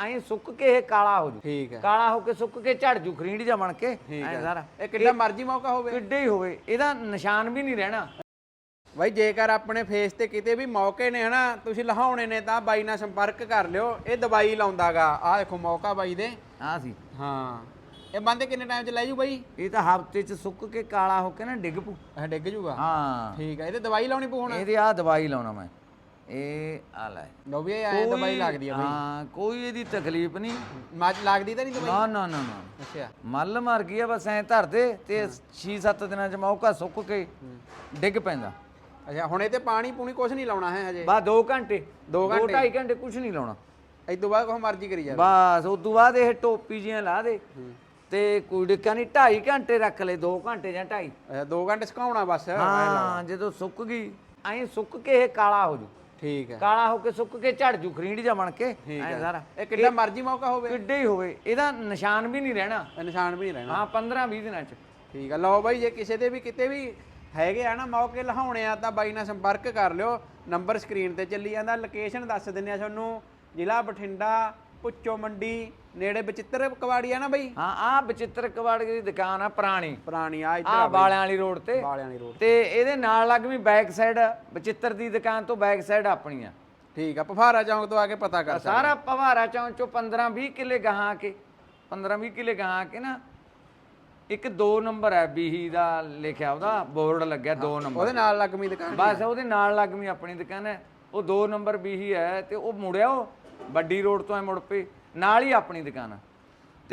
ਐਂ ਸੁੱਕ ਕੇ ਇਹ ਕਾਲਾ ਹੋ ਜੂ। ਠੀਕ ਹੈ। ਕਾਲਾ ਹੋ ਕੇ ਸੁੱਕ ਕੇ ਝੜ ਜੂ ਖਰੀਂਡ ਜਾ ਬਣ ਕੇ। ਠੀਕ ਐਂ ਹੈ। ਸਾਰਾ। ਇਹ ਕਿੱਡਾ ਮਰਜ਼ੀ ਮੌਕਾ ਹੋਵੇ। ਕਿੱਡੇ ਹੀ ਹੋਵੇ। ਇਹਦਾ ਨਿਸ਼ਾਨ ਵੀ ਨਹੀਂ ਰਹਿਣਾ। ਬਾਈ ਜੇਕਰ ਆਪਣੇ ਫੇਸ ਤੇ ਕਿਤੇ ਵੀ ਮੌਕੇ ਨੇ ਹਨਾ ਤੁਸੀਂ ਲਹਾਉਣੇ ਨੇ ਤਾਂ ਬਾਈ ਨਾਲ ਸੰਪਰਕ ਕਰ ਲਿਓ। ਇਹ ਦਵਾਈ ਲਾਉਂਦਾਗਾ। ਆਹ ਦੇਖੋ ਮੌਕਾ ਬਾਈ ਦੇ। ਆ ਸੀ। ਹਾਂ। ਇਹ ਬੰਦੇ ਕਿੰਨੇ ਟਾਈਮ ਚ ਲੈ ਜੂ ਬਾਈ? ਇਹ ਤਾਂ ਹਫ਼ਤੇ ਚ ਸੁੱਕ ਕੇ ਕਾਲਾ ਹੋ ਕੇ ਨਾ ਡਿੱਗ ਪੂ ਇਹ ਡਿੱਗ ਜੂਗਾ? ਹਾਂ। ਠੀਕ ਹੈ। ਇਹਦੇ ਦਵਾਈ ਲਾਉਣੀ ਪਊ ਹੁਣ? ਇਹਦੇ ਆ ਦਵਾਈ ਲਾਉਣਾ ਮੈਂ। ਇਹ ਆ ਲੈ। ਲੋ ਵੀ ਐਂ ਦਵਾਈ ਲੱਗਦੀ ਆ ਬਾਈ। ਹਾਂ ਕੋਈ ਇਹਦੀ ਤਕਲੀਫ ਨਹੀਂ। ਮੱਝ ਲੱਗਦੀ ਤਾਂ ਨਹੀਂ ਦਵਾਈ? ਨਾ ਨਾ ਨਾ ਨਾ। ਅੱਛਾ। ਮੱਲ ਮਰ ਗਈ ਆ ਬਸ ਐਂ ਧਰ ਦੇ ਤੇ 6-7 ਦਿਨਾਂ ਚ ਮੌਕਾ ਸੁੱਕ ਕੇ ਡਿੱਗ ਪੈਂਦਾ। ਅੱਛਾ ਹੁਣ ਇਹ ਤੇ ਪਾਣੀ ਪੂਣੀ ਕੁਝ ਨਹੀਂ ਲਾਉਣਾ ਹੈ ਹਜੇ? ਬਾ 2 ਘੰਟੇ। ਦੋ ਘੰਟੇ? 2.5 ਘੰਟੇ ਕੁਝ ਨਹੀਂ ਲਾਉਣਾ। ਇਸ ਤੋਂ ਬਾਅਦ ਕੋਈ ਮਰਜ਼ੀ ਕਰੀ ਜਾਵੇ। ਬਸ ਉਸ ਤੋਂ ਬਾਅਦ ਇਹ ਟੋਪੀ ਜੀਆਂ ਲਾ ਦੇ। ਤੇ ਕੋਈ ਡਿੱਕਾ ਨਹੀਂ 2.5 ਘੰਟੇ ਰੱਖ ਲੈ 2 ਘੰਟੇ ਜਾਂ 2.5 ਅੱਛਾ 2 ਘੰਟੇ ਸੁਕਾਉਣਾ ਬਸ ਹਾਂ ਜਦੋਂ ਸੁੱਕ ਗਈ ਐਂ ਸੁੱਕ ਕੇ ਇਹ ਕਾਲਾ ਹੋ ਜੂ। ਠੀਕ ਹੈ। ਕਾਲਾ ਹੋ ਕੇ ਸੁੱਕ ਕੇ ਝੜ ਜੂ ਖਰੀਂਡ ਜਾ ਬਣ ਕੇ। ਠੀਕ ਐਂ ਹੈ। ਸਾਰਾ। ਇਹ ਕਿੱਡਾ ਮਰਜ਼ੀ ਮੌਕਾ ਹੋਵੇ। ਕਿੱਡੇ ਹੀ ਹੋਵੇ। ਇਹਦਾ ਨਿਸ਼ਾਨ ਵੀ ਨਹੀਂ ਰਹਿਣਾ। ਇਹ ਨਿਸ਼ਾਨ ਵੀ ਨਹੀਂ ਰਹਿਣਾ। ਹਾਂ 15-20 ਦਿਨਾਂ ਚ। ਠੀਕ ਆ। ਲਓ ਬਾਈ ਜੇ ਕਿਸੇ ਦੇ ਵੀ ਕਿਤੇ ਵੀ ਹੈਗੇ ਆ ਨਾ ਮੌਕੇ ਲਹਾਉਣੇ ਆ ਤਾਂ ਬਾਈ ਨਾਲ ਸੰਪਰਕ ਕਰ ਲਿਓ। ਨੰਬਰ ਸਕਰੀਨ ਤੇ ਚੱਲੀ ਜਾਂਦਾ। ਲੋਕੇਸ਼ਨ ਦੱਸ ਦਿੰਨੇ ਆ ਤੁਹਾਨੂੰ। ਜ਼ਿਲ੍ਹਾ ਬਠਿੰਡਾ ਪੁੱਚੋ ਮੰਡੀ ਨੇੜੇ ਬਚਿੱਤਰ ਕਵਾੜੀ ਆ ਨਾ ਬਾਈ? ਹਾਂ ਆ ਬਚਿੱਤਰ ਕਵਾੜ ਦੀ ਦੁਕਾਨ ਆ ਪੁਰਾਣੀ। ਪੁਰਾਣੀ ਆ ਇੱਧਰ ਆ ਬਾਲਿਆਂ ਵਾਲੀ ਰੋਡ ਤੇ। ਬਾਲਿਆਂ ਦੀ ਰੋਡ ਤੇ ਇਹਦੇ ਨਾਲ ਲੱਗਵੀਂ ਬੈਕ ਸਾਈਡ ਬਚਿੱਤਰ ਦੀ ਦੁਕਾਨ ਤੋਂ ਬੈਕ ਸਾਈਡ ਆਪਣੀ ਆ। ਠੀਕ ਆ ਪਫਾਰਾ ਚੌਂਕ ਤੋਂ ਆ ਕੇ ਪਤਾ ਕਰ ਸਕਦੇ ਸਾਰਾ ਪਵਾਰਾ ਚੌਂਕ ਚੋਂ 15-20 ਕਿੱਲੇ ਗਾਹਾਂ ਕੇ 15-20 ਕਿੱਲੇ ਗਾਹਾਂ ਕੇ ਨਾ ਇੱਕ 2 ਨੰਬਰ ਹੈ ਬੀਹੀ ਦਾ ਲਿਖਿਆ ਉਹਦਾ ਬੋਰਡ ਲੱਗਿਆ 2 ਨੰਬਰ। ਉਹਦੇ ਨਾਲ ਲੱਗਮੀ ਦੁਕਾਨ ਬਸ ਉਹਦੇ ਨਾਲ ਲੱਗਵੀਂ ਆਪਣੀ ਦੁਕਾਨ ਹੈ ਉਹ 2 ਨੰਬਰ ਬੀਹੀ ਹੈ ਤੇ ਉਹ ਮੁੜਿਆ ਉਹ ਵੱਡੀ ਰੋਡ ਤੋਂ ਐ ਮੁੜ ਪਏ ਨਾਲ ਹੀ ਆਪਣੀ ਦੁਕਾਨ